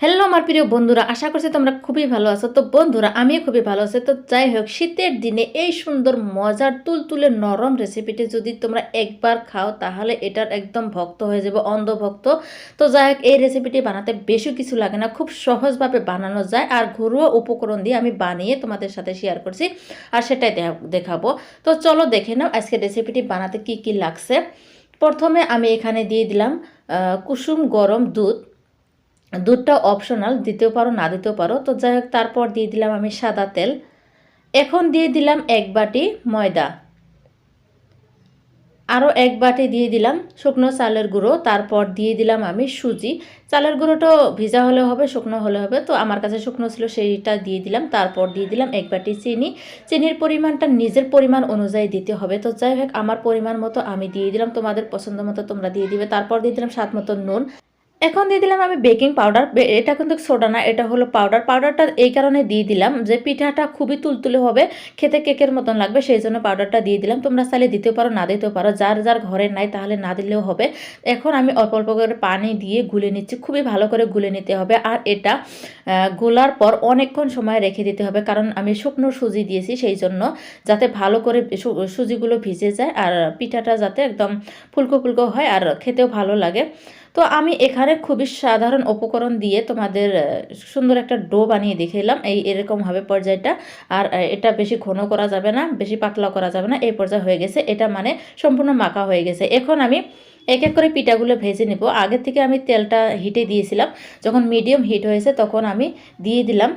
Hello আমার প্রিয় বন্ধুরা, আশা করছি তোমরা খুবই ভালো আছো। তো বন্ধুরা, আমিও খুবই ভালো আছি। তো যাই হোক, শীতের দিনে এই সুন্দর, মজার, তুলতুলে, নরম রেসিপিটি যদি তোমরা একবার খাও, তাহলে এটার একদম ভক্ত হয়ে যাবে, অন্ধভক্ত। তো যাই হোক, এই রেসিপিটি বানাতে বেশি কিছু লাগে না, খুব সহজভাবে বানানো যায়। আর ঘরোয়া উপকরণ দিয়ে আমি বানিয়ে তোমাদের সাথে শেয়ার করছি, আর সেটাই দেখা- দেখাবো। তো চলো দেখে নাও আজকে রেসিপিটি বানাতে কি কি লাগছে। প্রথমে আমি এখানে দিয়ে দিলাম কুসুম গরম দুধ। দুধটা অপশনাল দিতেও পারো, না দিতেও পারো। তো যাই হোক, তারপর দিয়ে দিলাম আমি সাদা তেল। এখন দিয়ে দিলাম এক বাটি ময়দা। আরও এক বাটি দিয়ে দিলাম শুকনো চালের গুঁড়ো। তারপর দিয়ে দিলাম আমি সুজি। চালের গুঁড়োটা ভিজা হলে হবে, শুকনো হলে হবে। তো আমার কাছে শুকনো ছিল, সেইটা দিয়ে দিলাম। তারপর দিয়ে দিলাম এক বাটি চিনি। চিনির পরিমাণটা নিজের পরিমাণ অনুযায়ী দিতে হবে। তো যাই হোক, আমার পরিমাণ মতো আমি দিয়ে দিলাম। তোমাদের পছন্দ মতো তোমরা দিয়ে দিবে। তারপর দিয়ে দিলাম স্বাদ মতো নুন। এখন দিয়ে দিলাম আমি বেকিং পাউডার। এটা কিন্তু সোডা না, এটা হলো পাউডার। পাউডারটা এই কারণে দিয়ে দিলাম যে পিঠাটা খুবই তুলতুলে হবে, খেতে কেকের মতন লাগবে, সেই জন্য পাউডারটা দিয়ে দিলাম। তোমরা চাইলে দিতেও পারো, না দিতেও পারো, যার যার ঘরে নাই তাহলে না দিলেও হবে। এখন আমি অল্প অল্প করে পানি দিয়ে গুলে নিচ্ছি, খুবই ভালো করে গুলে নিতে হবে। আর এটা গোলার পর অনেকক্ষণ সময় রেখে দিতে হবে, কারণ আমি শুকনো সুজি দিয়েছি সেই জন্য, যাতে ভালো করে সুজিগুলো ভিজে যায় আর পিঠাটা যাতে একদম ফুলকো ফুলকো হয় আর খেতেও ভালো লাগে। তো আমি এখানে খুবই সাধারণ উপকরণ দিয়ে তোমাদের সুন্দর একটা ডো বানিয়ে দেখালাম এই এরকম হবে পর্যায়টা। আর এটা বেশি ঘন করা যাবে না, বেশি পাতলা করা যাবে না। এই পর্যায়ে হয়ে গেছে। এটা মানে সম্পূর্ণ মাখা হয়ে গেছে। এখন আমি এক এক করে পিঠাগুলো ভেজে নেব। আগে থেকে আমি তেলটা হিটে দিয়েছিলাম। যখন মিডিয়াম হিট হয়েছে তখন আমি দিয়ে দিলাম।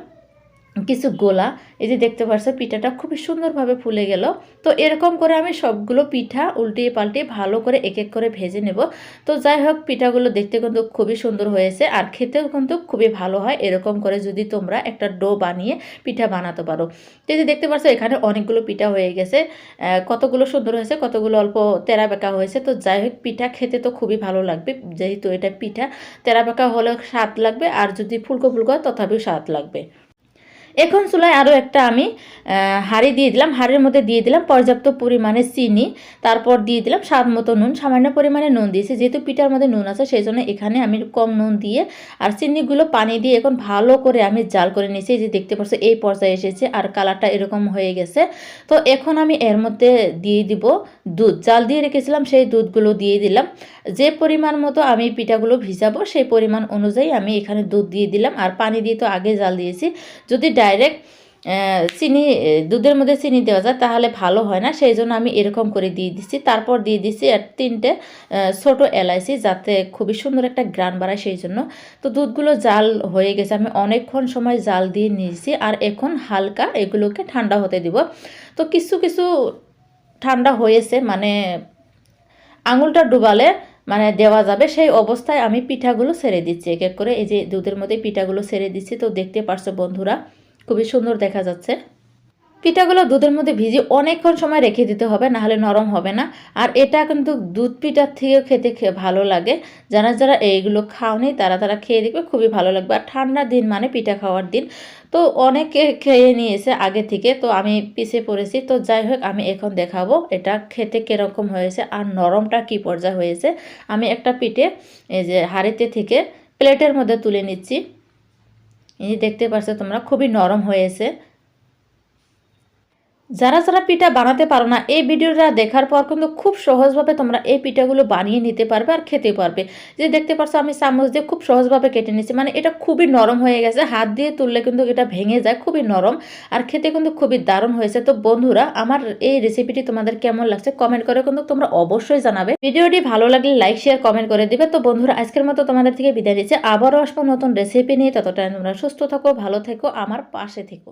কিছু গোলা, এই যে দেখতে পাচ্ছ পিঠাটা খুবই সুন্দরভাবে ফুলে গেল। তো এরকম করে আমি সবগুলো পিঠা উল্টিয়ে পাল্টিয়ে ভালো করে এক এক করে ভেজে নেব। তো যাই হোক, পিঠাগুলো দেখতে কিন্তু খুবই সুন্দর হয়েছে আর খেতেও কিন্তু খুবই ভালো হয়। এরকম করে যদি তোমরা একটা ডো বানিয়ে পিঠা বানাতে পারো। তো এই যে দেখতে পাচ্ছ এখানে অনেকগুলো পিঠা হয়ে গেছে। কতগুলো সুন্দর হয়েছে, কতগুলো অল্প তেরা বেঁকা হয়েছে। তো যাই হোক, পিঠা খেতে তো খুবই ভালো লাগবে। যেহেতু এটা পিঠা তেরা বেঁকা হলেও স্বাদ লাগবে আর যদি ফুলকো ফুলকো তথাপিও স্বাদ লাগবে। এখন চুলায় আরও একটা আমি হাঁড়ি দিয়ে দিলাম। হাঁড়ির মধ্যে দিয়ে দিলাম পর্যাপ্ত পরিমাণে চিনি। তারপর দিয়ে দিলাম স্বাদ মতো নুন, সামান্য পরিমাণে নুন দিয়েছি। যেহেতু পিঠার মধ্যে নুন আছে সেই জন্য এখানে আমি কম নুন দিয়ে আর চিনিগুলো পানি দিয়ে এখন ভালো করে আমি জাল করে নিয়েছি। যে দেখতে পাচ্ছ, এই পর্যায়ে এসেছে আর কালারটা এরকম হয়ে গেছে। তো এখন আমি এর মধ্যে দিয়ে দিব দুধ। জাল দিয়ে রেখেছিলাম, সেই দুধগুলো দিয়ে দিলাম। যে পরিমাণ মতো আমি পিঠাগুলো ভিজাবো, সেই পরিমাণ অনুযায়ী আমি এখানে দুধ দিয়ে দিলাম। আর পানি দিয়ে তো আগে জাল দিয়েছি। যদি ডাইরেক্ট চিনি দুধের মধ্যে চিনি দেওয়া যায়, তাহলে ভালো হয় না। সেই জন্য আমি এরকম করে দিয়ে দিচ্ছি তারপর দিয়ে দিচ্ছি আর তিনটে ছোট এলাইচি যাতে খুবই সুন্দর একটা গ্রান বাড়ায় সেই জন্য। তো দুধগুলো জাল হয়ে গেছে। আমি অনেকক্ষণ সময় জাল দিয়ে নিয়েছি আর এখন হালকা এগুলোকে ঠান্ডা হতে দিব। তো কিছু কিছু ঠান্ডা হয়েছে মানে আঙুলটা ডুবালে মানে দেওয়া যাবে। সেই অবস্থায় আমি পিঠাগুলো ছেড়ে দিচ্ছি। এক এক করে এই যে দুধের মধ্যে পিঠাগুলো ছেড়ে দিচ্ছি। তো দেখতে পারছ বন্ধুরা খুবই সুন্দর দেখা যাচ্ছে। পিঠাগুলো দুধের মধ্যে ভিজিয়ে অনেকক্ষণ সময় রেখে দিতে হবে, নাহলে নরম হবে না। আর এটা কিন্তু দুধ পিঠার থেকেও খেতে ভালো লাগে। যারা যারা এইগুলো খাওনি, তারা তারা খেয়ে দেখবে, খুবই ভালো লাগবে। আর ঠান্ডার দিন মানে পিঠা খাওয়ার দিন। তো অনেকে খেয়ে নিয়েছে আগে থেকে, তো আমি পিছিয়ে পড়েছি। তো যাই হোক, আমি এখন দেখাবো এটা খেতে কীরকম হয়েছে আর নরমটা কী পর্যায়ে হয়েছে। আমি একটা পিঠে এই যে হাঁড়িতে থেকে প্লেটের মধ্যে তুলে নিচ্ছি। এই যে দেখতে পাচ্ছ তোমরা খুবই নরম হয়েছে যারা যারা পিঠা বানাতে পারো না, এই ভিডিওটা দেখার পর কিন্তু খুব সহজভাবে তোমরা এই পিঠাগুলো বানিয়ে নিতে পারবে আর খেতে পারবে। যে দেখতে পারছ আমি চামচ দিয়ে খুব সহজভাবে কেটে নিচ্ছি মানে এটা খুবই নরম হয়ে গেছে, হাত দিয়ে তুললে কিন্তু এটা ভেঙে যায়, খুবই নরম আর খেতে কিন্তু খুবই দারুণ হয়েছে। তো বন্ধুরা, আমার এই রেসিপিটি তোমাদের কেমন লাগছে কমেন্ট করে কিন্তু তোমরা অবশ্যই জানাবে। ভিডিওটি ভালো লাগলে লাইক শেয়ার কমেন্ট করে দিবে। তো বন্ধুরা, আজকের মতো তোমাদের থেকে বিদায় নিচ্ছে। আবারও আসব নতুন রেসিপি নিয়ে। ততটা তোমরা সুস্থ থাকো, ভালো থেকো, আমার পাশে থেকো।